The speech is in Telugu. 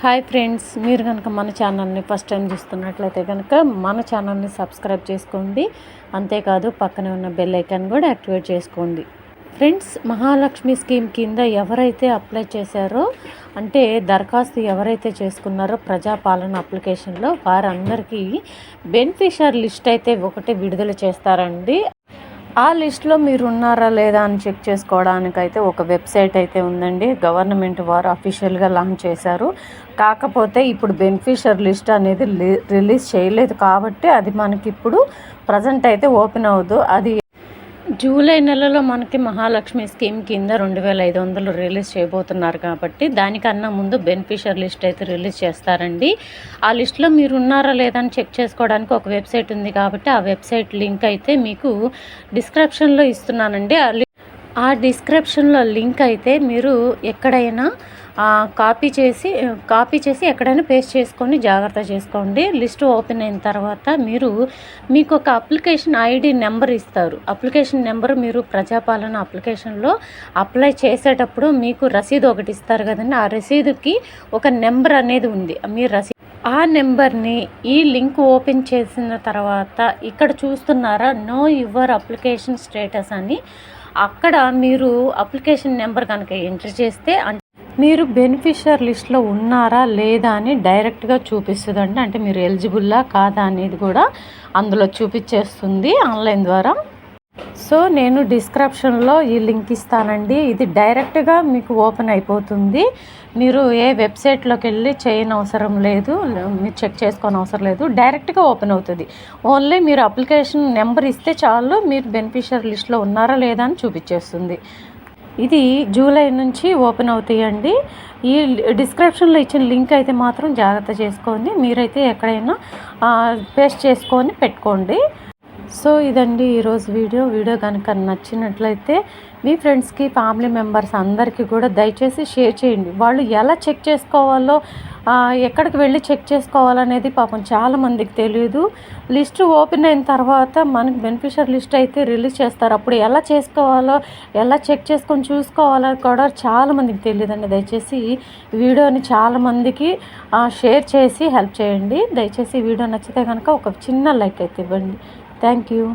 హాయ్ ఫ్రెండ్స్ మీరు కనుక మన ఛానల్ని ఫస్ట్ టైం చూస్తున్నట్లయితే కనుక మన ఛానల్ని సబ్స్క్రైబ్ చేసుకోండి. అంతేకాదు పక్కనే ఉన్న బెల్ ఐకాన్ కూడా యాక్టివేట్ చేసుకోండి. ఫ్రెండ్స్ మహాలక్ష్మి స్కీమ్ కింద ఎవరైతే అప్లై చేశారో అంటే దరఖాస్తు ఎవరైతే చేసుకున్నారో ప్రజాపాలన అప్లికేషన్లో వారందరికీ బెనిఫిషియర్ లిస్ట్ అయితే ఒకటి విడుదల చేస్తారండి. ఆ లిస్ట్లో మీరు ఉన్నారా లేదా అని చెక్ చేసుకోవడానికి అయితే ఒక వెబ్సైట్ అయితే ఉందండి. గవర్నమెంట్ వారు అఫీషియల్గా లాంచ్ చేశారు. కాకపోతే ఇప్పుడు బెనిఫిషియర్ లిస్ట్ అనేది రిలీజ్ చేయలేదు కాబట్టి అది మనకి ఇప్పుడు ప్రజెంట్ అయితే ఓపెన్ అవ్వదు. అది జూలై నెలలో మనకి మహాలక్ష్మి స్కీమ్ కింద రెండు వేల ఐదు వందలు రిలీజ్ చేయబోతున్నారు కాబట్టి దానికన్నా ముందు బెనిఫిషియర్ లిస్ట్ అయితే రిలీజ్ చేస్తారండి. ఆ లిస్ట్లో మీరు ఉన్నారా లేదా అని చెక్ చేసుకోవడానికి ఒక వెబ్సైట్ ఉంది కాబట్టి ఆ వెబ్సైట్ లింక్ అయితే మీకు డిస్క్రిప్షన్లో ఇస్తున్నానండి. ఆ డిస్క్రిప్షన్లో లింక్ అయితే మీరు ఎక్కడైనా కాపీ చేసి కాపీ చేసి ఎక్కడైనా పేస్ట్ చేసుకొని జాగ్రత్త చేసుకోండి. లిస్ట్ ఓపెన్ అయిన తర్వాత మీరు మీకు ఒక అప్లికేషన్ ఐడి నెంబర్ ఇస్తారు. అప్లికేషన్ నెంబర్ మీరు ప్రజాపాలన అప్లికేషన్లో అప్లై చేసేటప్పుడు మీకు రసీదు ఒకటి ఇస్తారు కదండి. ఆ రసీదుకి ఒక నెంబర్ అనేది ఉంది. మీరు రసీదు ఆ నెంబర్ని ఈ లింక్ ఓపెన్ చేసిన తర్వాత ఇక్కడ చూస్తున్నారా నో యువర్ అప్లికేషన్ స్టేటస్ అని. అక్కడ మీరు అప్లికేషన్ నెంబర్ కనుక ఎంటర్ చేస్తే మీరు బెనిఫిషియర్ లిస్ట్లో ఉన్నారా లేదా అని డైరెక్ట్గా చూపిస్తుందండి. అంటే మీరు ఎలిజిబుల్లా కాదా అనేది కూడా అందులో చూపించేస్తుంది ఆన్లైన్ ద్వారా. సో నేను డిస్క్రిప్షన్లో ఈ లింక్ ఇస్తానండి. ఇది డైరెక్ట్గా మీకు ఓపెన్ అయిపోతుంది. మీరు ఏ వెబ్సైట్లోకి వెళ్ళి చేయని అవసరం లేదు. మీరు చెక్ చేసుకోని అవసరం లేదు. డైరెక్ట్గా ఓపెన్ అవుతుంది. ఓన్లీ మీరు అప్లికేషన్ నెంబర్ ఇస్తే చాలు మీరు బెనిఫిషియర్ లిస్ట్లో ఉన్నారా లేదా అని చూపించేస్తుంది. ఇది జూలై నుంచి ఓపెన్ అవుతాయండి. ఈ డిస్క్రిప్షన్లో ఇచ్చిన లింక్ అయితే మాత్రం జాగ్రత్త చేసుకోండి. మీరైతే ఎక్కడైనా పేస్ట్ చేసుకొని పెట్టుకోండి. సో ఇదండి ఈరోజు వీడియో. వీడియో కనుక నచ్చినట్లయితే మీ ఫ్రెండ్స్కి ఫ్యామిలీ మెంబర్స్ అందరికీ కూడా దయచేసి షేర్ చేయండి. వాళ్ళు ఎలా చెక్ చేసుకోవాలో ఎక్కడికి వెళ్ళి చెక్ చేసుకోవాలనేది పాపం చాలామందికి తెలియదు లిస్ట్ ఓపెన్ అయిన తర్వాత మనకి బెనిఫిషియర్ లిస్ట్ అయితే రిలీజ్ చేస్తారు. అప్పుడు ఎలా చేసుకోవాలో ఎలా చెక్ చేసుకొని చూసుకోవాలో కూడా చాలామందికి తెలియదండి దయచేసి వీడియోని చాలామందికి షేర్ చేసి హెల్ప్ చేయండి. దయచేసి వీడియో నచ్చితే కనుక ఒక చిన్న లైక్ అయితే ఇవ్వండి. Thank you.